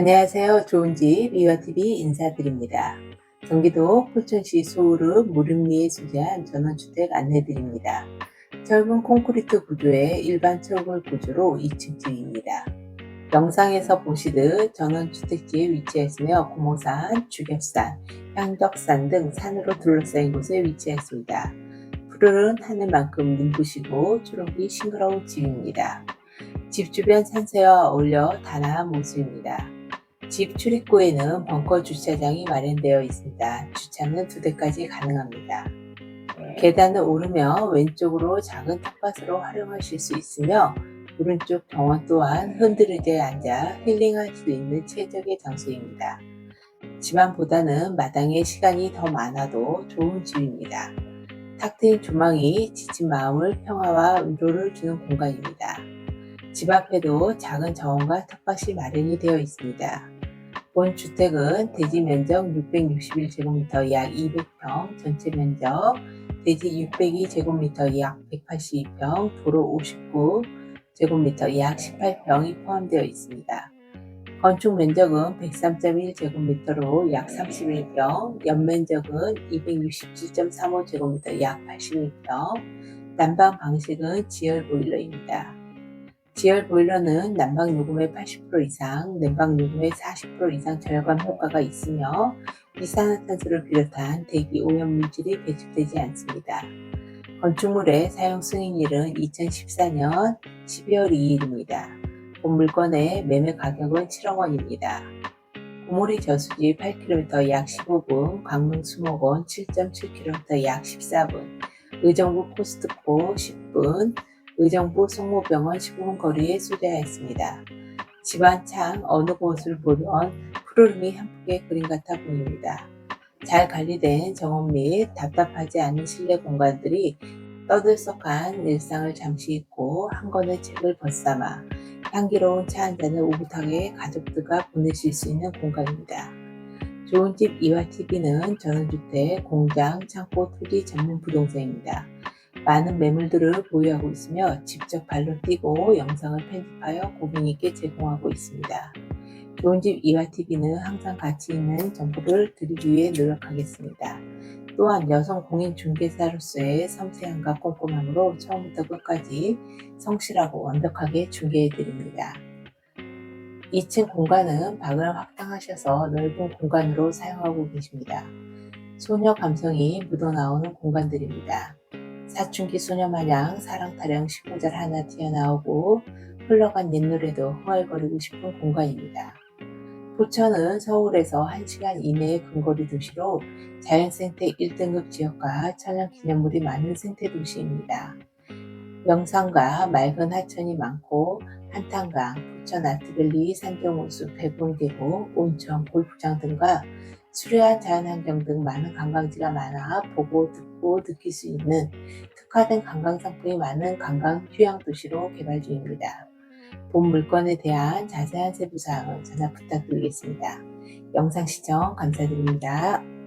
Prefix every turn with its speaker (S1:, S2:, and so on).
S1: 안녕하세요. 좋은 집 이와TV 인사드립니다. 경기도 포천시 소우르 무릉리에 소재한 전원주택 안내드립니다. 철근 콘크리트 구조의 일반 철골 구조로 2층 집입니다. 영상에서 보시듯 전원주택지에 위치했으며 고모산, 주겹산, 향덕산 등 산으로 둘러싸인 곳에 위치했습니다. 푸르른 하늘만큼 눈부시고 초록이 싱그러운 집입니다. 집 주변 산세와 어울려 단아한 모습입니다. 집 출입구에는 벙커 주차장이 마련되어 있습니다. 주차는 두 대까지 가능합니다. 계단을 오르며 왼쪽으로 작은 텃밭으로 활용하실 수 있으며 오른쪽 정원 또한 흔들의자에 앉아 힐링할 수 있는 최적의 장소입니다. 집안보다는 마당에 시간이 더 많아도 좋은 집입니다. 탁 트인 조망이 지친 마음을 평화와 위로를 주는 공간입니다. 집 앞에도 작은 정원과 텃밭이 마련이 되어 있습니다. 본 주택은 대지 면적 661제곱미터 약 200평, 전체 면적 대지 602제곱미터 약 182평, 도로 59제곱미터 약 18평이 포함되어 있습니다. 건축 면적은 103.1제곱미터로 약 31평, 연면적은 267.35제곱미터 약 81평, 난방 방식은 지열 보일러입니다. 지열 보일러는 난방 요금의 80% 이상, 냉방 요금의 40% 이상 절감 효과가 있으며 이산화탄소를 비롯한 대기 오염 물질이 배출되지 않습니다. 건축물의 사용 승인일은 2014년 12월 2일입니다. 본 물건의 매매 가격은 7억 원입니다. 고모리 저수지 8km 약 15분, 강릉 수목원 7.7km 약 14분, 의정부 코스트코 10분, 의정부 성모병원 15분 거리에 소재하였습니다. 집안 창 어느 곳을 보면 푸르름이 한 폭의 그림 같아 보입니다. 잘 관리된 정원 및 답답하지 않은 실내 공간들이 떠들썩한 일상을 잠시 잊고 한 권의 책을 벗삼아 향기로운 차 한 잔을 오붓하게 가족들과 보내실 수 있는 공간입니다. 좋은 집 이와TV는 전원주택, 공장, 창고, 토지 전문 부동산입니다. 많은 매물들을 보유하고 있으며 직접 발로 뛰고 영상을 편집하여 고객님께 제공하고 있습니다. 좋은 집 이와TV는 항상 가치 있는 정보를 드리기 위해 노력하겠습니다. 또한 여성 공인 중개사로서의 섬세함과 꼼꼼함으로 처음부터 끝까지 성실하고 완벽하게 중개해 드립니다. 2층 공간은 방을 확장하셔서 넓은 공간으로 사용하고 계십니다. 소녀 감성이 묻어나오는 공간들입니다. 사춘기 소녀 마냥 사랑 타령 19절 하나 튀어나오고 흘러간 옛노래도 흥얼거리고 싶은 공간입니다. 포천은 서울에서 1시간 이내의 근거리 도시로 자연생태 1등급 지역과 천연기념물이 많은 생태도시입니다. 명산과 맑은 하천이 많고 한탄강, 포천 아트밸리, 산정호수, 백운계곡, 온천, 골프장 등과 수려한 자연환경 등 많은 관광지가 많아 보고 듣고 느낄 수 있는 특화된 관광 상품이 많은 관광 휴양 도시로 개발 중입니다. 본 물건에 대한 자세한 세부 사항은 전화 부탁드리겠습니다. 영상 시청 감사드립니다.